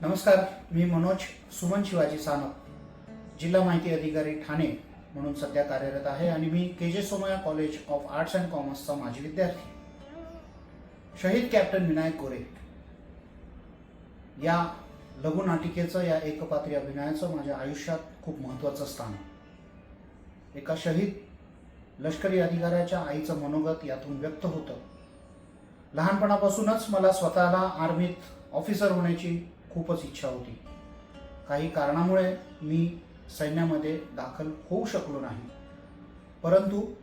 नमस्कार मी मनोज सुमन शिवाजी सानप जिल्हा माहिती अधिकारी ठाणे म्हणून सध्या कार्यरत आहे आणि मी K J Somaiya college of arts and कॉमर्सचा माजी विद्यार्थी. शहीद कॅप्टन विनायक गोरे या लघुनाटिकेचं या एकपात्री अभिनयाचं माझ्या आयुष्यात खूप महत्त्वाचं स्थान आहे. एका शहीद लष्करी अधिकाऱ्याच्या आईचं मनोगत यातून व्यक्त होतं. लहानपणापासूनच मला स्वतःला आर्मीत ऑफिसर होण्याची खूपच इच्छा होती. काही कारणामुळे मी सैन्यामध्ये दाखल होऊ शकलो नाही. परंतु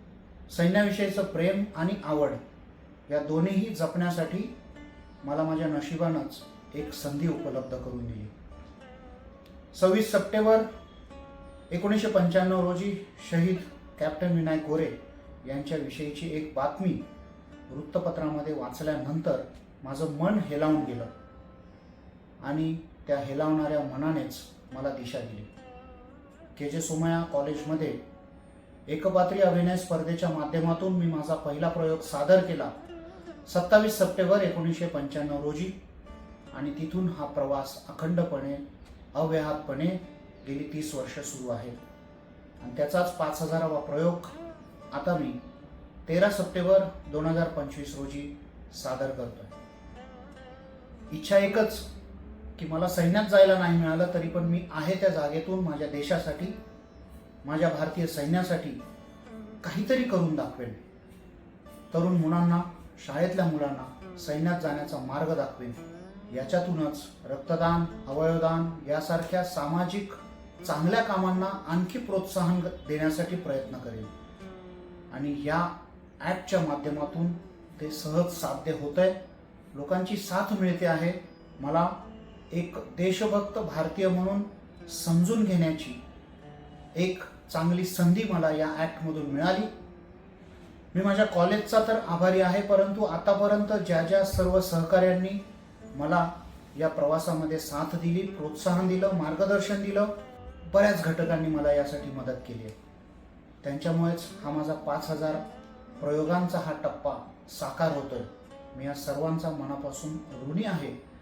सैन्याविषयीचं प्रेम आणि आवड या दोन्हीही जपण्यासाठी मला माझ्या नशिबानंच एक संधी उपलब्ध करून दिली. सव्वीस सप्टेंबर एकोणीसशे पंच्याण्णव रोजी शहीद कॅप्टन विनायक गोरे यांच्याविषयीची एक बातमी वृत्तपत्रामध्ये वाचल्यानंतर माझं मन हेलावून गेलं. आणि त्या हेलावणाऱ्या मनानेच मला दिशा दिली. के जे सोमया कॉलेजमध्ये एकपात्री अभिनय स्पर्धेच्या माध्यमातून मी माझा पहिला प्रयोग सादर केला सत्तावीस सप्टेंबर एकोणीसशे पंच्याण्णव रोजी. आणि तिथून हा प्रवास अखंडपणे अव्याहतपणे गेली तीस वर्ष सुरू आहे. आणि त्याचाच पाच हजारावा प्रयोग आता मी तेरा सप्टेंबर दोन हजार पंचवीस रोजी सादर करतोय. इच्छा एकच की मला सैन्यात जायला नाही मिळालं तरी पण मी आहे त्या जागेतून माझ्या देशासाठी माझ्या भारतीय सैन्यासाठी काहीतरी करून दाखवेन. तरुण मुलांना शाळेतल्या मुलांना सैन्यात जाण्याचा मार्ग दाखवेन. याच्यातूनच रक्तदान अवयवदान यासारख्या सामाजिक चांगल्या कामांना आणखी प्रोत्साहन देण्यासाठी प्रयत्न करेन. आणि या ॲपच्या माध्यमातून ते सहज साध्य होत आहे लोकांची साथ मिळते आहे. मला एक देशभक्त भारतीय म्हणून समजून घेण्याची एक चांगली संधी मला या ॲक्टमधून मिळाली. मी माझ्या कॉलेजचा तर आभारी आहे परंतु आतापर्यंत ज्या ज्या सर्व सहकाऱ्यांनी मला या प्रवासामध्ये साथ दिली प्रोत्साहन दिलं मार्गदर्शन दिलं बऱ्याच घटकांनी मला यासाठी मदत केली आहे. त्यांच्यामुळेच हा माझा पाच हजार प्रयोगांचा हा टप्पा साकार होतोय. मी या सर्वांचा मनापासून ऋणी आहे.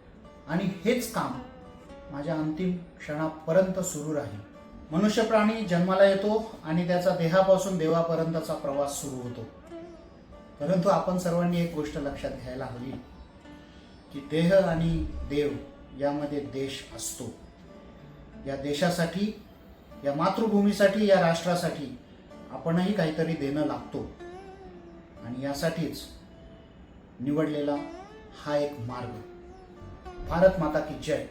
आणि हेच काम माझ्या अंतिम क्षणापर्यंत सुरू राहील. मनुष्य प्राणी जन्माला येतो आणि त्याचा देहापासून देवापर्यंतचा प्रवास सुरू होतो. परंतु आपण सर्वांनी एक गोष्ट लक्षात घ्यायला हवी की देह आणि देव यामध्ये देश असतो. या देशासाठी या मातृभूमीसाठी या राष्ट्रासाठी आपणही काहीतरी देणं लागतो. आणि यासाठीच निवडलेला हा एक मार्ग. भारत माता की जय।